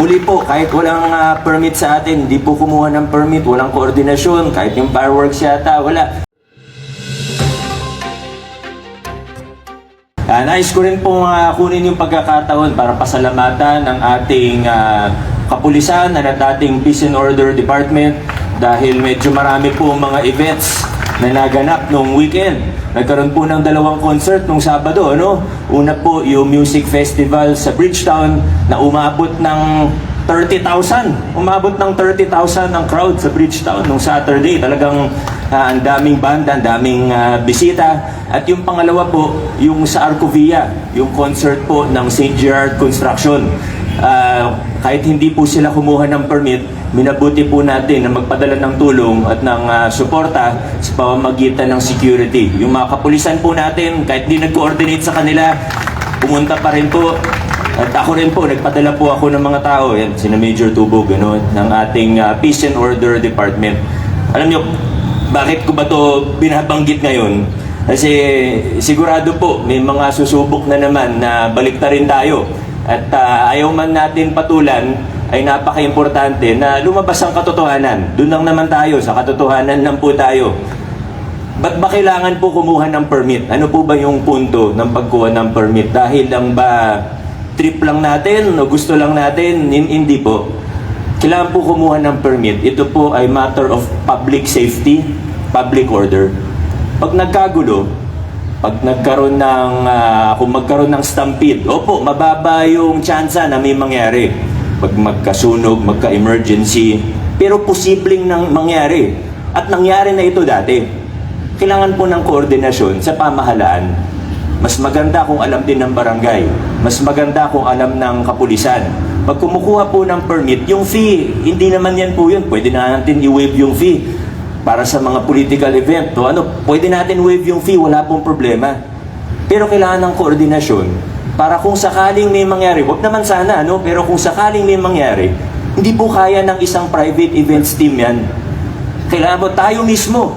Muli po, kahit walang ah, permit sa atin, hindi po kumuha ng permit, walang koordinasyon, kahit yung fireworks yata, wala. Ah, nais ko rin pong ah, kunin yung pagkakataon para pasalamatan ng ating ah, kapulisan at ating Peace and Order Department dahil medyo marami po mga events na naganap nung weekend. Nagkaroon po ng dalawang concert nung Sabado, ano? Una po yung music festival sa Bridgetown na umabot ng 30,000. Umabot ng 30,000 ang crowd sa Bridgetown nung Saturday. Talagang ah, ang daming banda, ang daming ah, bisita. At yung pangalawa po, yung sa Arcovia, yung concert po ng St. Gerard Construction. Ah, kahit hindi po sila kumuha ng permit, minabuti po natin na magpadala ng tulong at ng ah, suporta sa pamamagitan ng security. Yung mga kapulisan po natin, kahit hindi nag-coordinate sa kanila, pumunta pa rin po at ako rin po, nagpadala po ako ng mga tao, yan, sina Major Tubo, gano'n, ng ating ah, Peace and Order Department. Alam nyo, bakit ko ba to binabanggit ngayon? Kasi sigurado po, may mga susubok na naman na baliktarin tayo. At ah, ayaw man natin patulan, ay napaka-importante na lumabas ang katotohanan. Doon lang naman tayo, sa katotohanan lang po tayo. Ba't ba kailangan po kumuha ng permit? Ano po ba yung punto ng pagkuha ng permit? Dahil lang ba trip lang natin o gusto lang natin? Hin- Hindi po. Kailangan po kumuha ng permit. Ito po ay matter of public safety, public order. Pag nagkagulo, pag nagkaroon ng, ah, kung magkaroon ng stampede, opo, mababa yung tsansa na may mangyari. Pag magkasunog, magka-emergency, pero posibleng nang mangyari. At nangyari na ito dati. Kailangan po ng koordinasyon sa pamahalaan. Mas maganda kung alam din ng barangay. Mas maganda kung alam ng kapulisan. Pag kumukuha po ng permit, yung fee, hindi naman yan po yun. Pwede na natin i-waive yung fee para sa mga political event. O ano, pwede natin waive yung fee, wala pong problema. Pero kailangan ng koordinasyon para kung sakaling may mangyari, wag naman sana, no? pero kung sakaling may mangyari, hindi po kaya ng isang private events team yan. Kailangan po tayo mismo.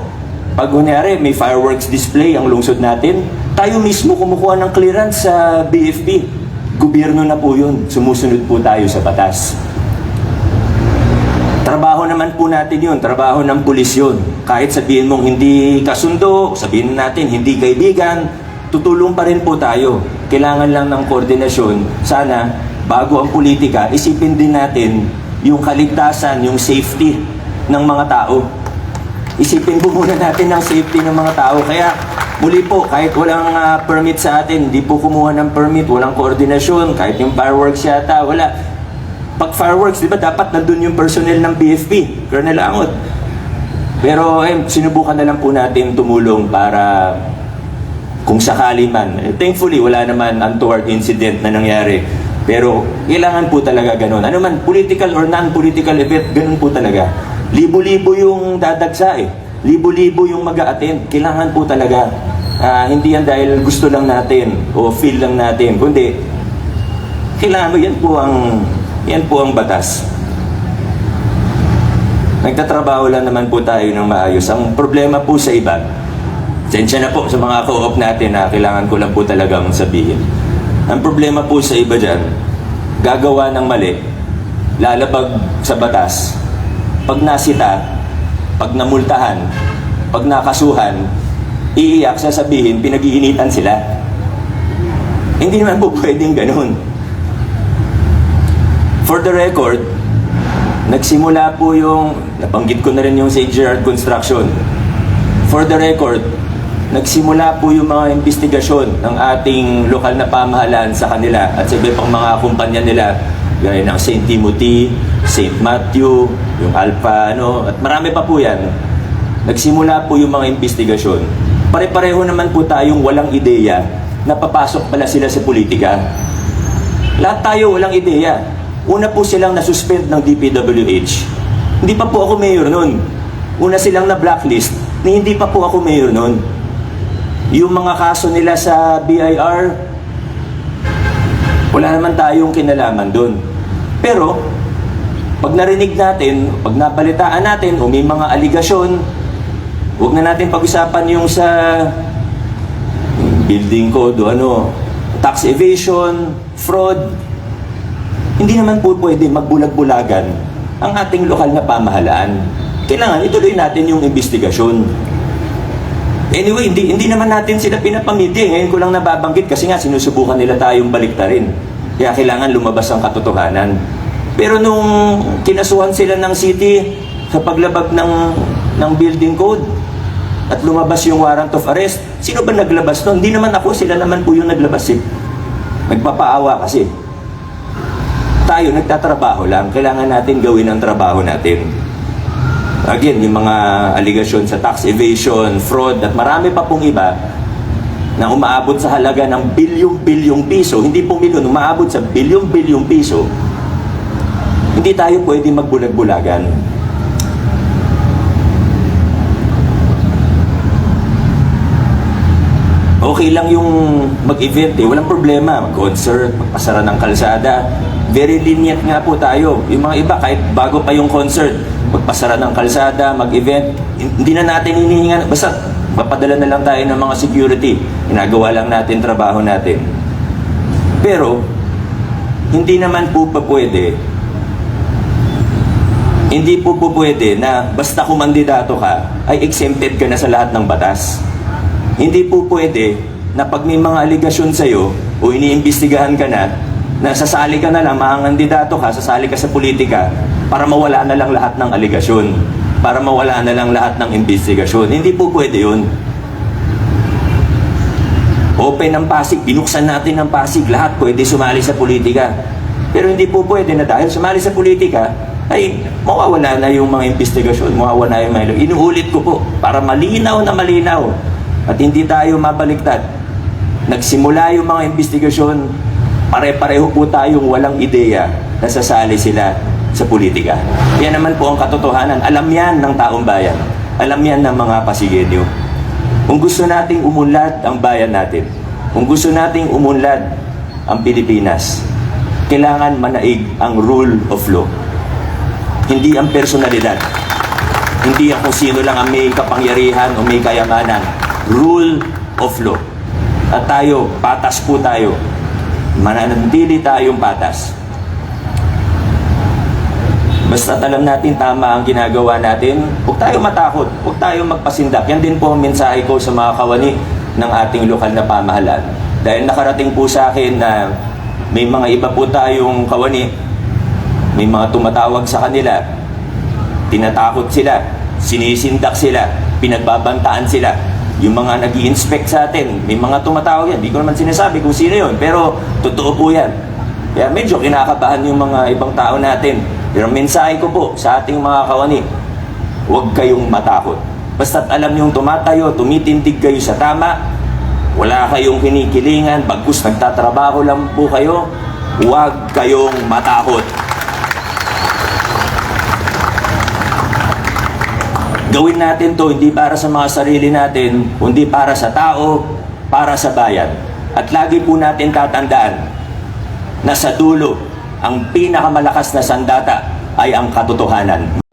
Pag kunyari, may fireworks display ang lungsod natin, tayo mismo kumukuha ng clearance sa BFP. Gobyerno na po yun. Sumusunod po tayo sa batas. Naman po natin yun, trabaho ng pulis yun. Kahit sabihin mong hindi kasundo, sabihin natin hindi kaibigan, tutulong pa rin po tayo. Kailangan lang ng koordinasyon. Sana, bago ang politika, isipin din natin yung kaligtasan, yung safety ng mga tao. Isipin po muna natin ang safety ng mga tao. Kaya, muli po, kahit walang ah, permit sa atin, hindi po kumuha ng permit, walang koordinasyon, kahit yung fireworks yata, wala. Pag fireworks, di ba dapat nandun yung personnel ng BFP, Colonel Angot. Pero eh, sinubukan na lang po natin tumulong para kung sakali man. Eh, thankfully, wala naman untoward incident na nangyari. Pero kailangan po talaga ganun. Ano man, political or non-political event, ganun po talaga. Libo-libo yung dadagsa eh. Libo-libo yung mag attend Kailangan po talaga. Ah, hindi yan dahil gusto lang natin o feel lang natin. Kundi, kailangan mo, yan po ang, yan po ang batas. Nagtatrabaho lang naman po tayo ng maayos. Ang problema po sa iba, Sensya na po sa mga co-op natin na kailangan ko lang po talagang sabihin. Ang problema po sa iba dyan, gagawa ng mali, lalabag sa batas, pag nasita, pag namultahan, pag nakasuhan, iiyak, sasabihin, pinag-iinitan sila. Hindi naman po pwedeng ganun. For the record, nagsimula po yung, nabanggit ko na rin yung St. Gerard Construction. For the record, nagsimula po yung mga investigasyon ng ating lokal na pamahalaan sa kanila at sa iba pang mga kumpanya nila gaya ng St. Timothy, St. Matthew, yung Alpha, ano, at marami pa po yan. Nagsimula po yung mga investigasyon. Pare-pareho naman po tayong walang ideya na papasok pala sila sa politika. Lahat tayo walang ideya. Una po silang nasuspend ng DPWH. Hindi pa po ako mayor noon. Una silang na blacklist ni hindi pa po ako mayor noon. Yung mga kaso nila sa BIR, wala naman tayong kinalaman doon. Pero, pag narinig natin, pag nabalitaan natin o may mga aligasyon, huwag na natin pag-usapan yung sa building code o ano, tax evasion, fraud. Hindi naman po pwede magbulag-bulagan ang ating lokal na pamahalaan. Kailangan ituloy natin yung investigasyon. Anyway, hindi, hindi naman natin sila pinapamiti. Ngayon ko lang nababanggit kasi nga sinusubukan nila tayong baliktarin. Kaya kailangan lumabas ang katotohanan. Pero nung kinasuhan sila ng city sa paglabag ng, ng building code at lumabas yung warrant of arrest, sino ba naglabas nun? Hindi naman ako, sila naman po yung naglabas eh. Nagpapaawa kasi. Tayo, nagtatrabaho lang. Kailangan natin gawin ang trabaho natin. Again, yung mga aligasyon sa tax evasion, fraud, at marami pa pong iba na umaabot sa halaga ng bilyong-bilyong piso, hindi po milyon, umaabot sa bilyong-bilyong piso, hindi tayo pwede magbulag-bulagan. Okay lang yung mag-event eh, walang problema. Mag-concert, magpasara ng kalsada. Very lenient nga po tayo. Yung mga iba, kahit bago pa yung concert, magpasara ng kalsada, mag-event, hindi na natin hinihingan. Basta, mapadala na lang tayo ng mga security. Ginagawa lang natin trabaho natin. Pero, hindi naman po pa pwede hindi po po pwede na basta kumandidato ka, ay exempted ka na sa lahat ng batas. Hindi po pwede na pag may mga aligasyon sa'yo o iniimbestigahan ka na, na sasali ka na lang, makangandidato ka, sasali ka sa politika para mawala na lang lahat ng aligasyon. Para mawala na lang lahat ng investigasyon. Hindi po pwede yun. Open ang Pasig, binuksan natin ang Pasig, lahat pwede sumali sa politika. Pero hindi po pwede na dahil sumali sa politika, ay mawawala na yung mga investigasyon, mawawala yung mga Inuulit ko po, para malinaw na malinaw at hindi tayo mabaliktad. Nagsimula yung mga investigasyon, pare-pareho po tayong walang ideya na sasali sila sa politika. Yan naman po ang katotohanan. Alam yan ng taong bayan. Alam yan ng mga Pasigenyo. Kung gusto nating umunlad ang bayan natin, kung gusto nating umunlad ang Pilipinas, kailangan manaig ang rule of law. Hindi ang personalidad. Hindi ang kung sino lang ang may kapangyarihan o may kayamanan. Rule of law. At tayo, patas po tayo. Mananatili tayong patas. Basta alam natin tama ang ginagawa natin, huwag tayo matakot, huwag tayo magpasindak. Yan din po ang mensahe ko sa mga kawani ng ating lokal na pamahalaan. Dahil nakarating po sa akin na may mga iba po tayong kawani, may mga tumatawag sa kanila, tinatakot sila, sinisindak sila, pinagbabantaan sila. Yung mga nag inspect sa atin, may mga tumatawag yan. Hindi ko naman sinasabi kung sino yon pero totoo po yan. Kaya medyo kinakabahan yung mga ibang tao natin. Pero mensahe ko po sa ating mga kawani, huwag kayong matakot. Basta't alam niyong tumatayo, tumitindig kayo sa tama, wala kayong kinikilingan, bagkus nagtatrabaho lang po kayo, huwag kayong matakot. Gawin natin to hindi para sa mga sarili natin, kundi para sa tao, para sa bayan. At lagi po natin tatandaan na sa dulo, ang pinakamalakas na sandata ay ang katotohanan.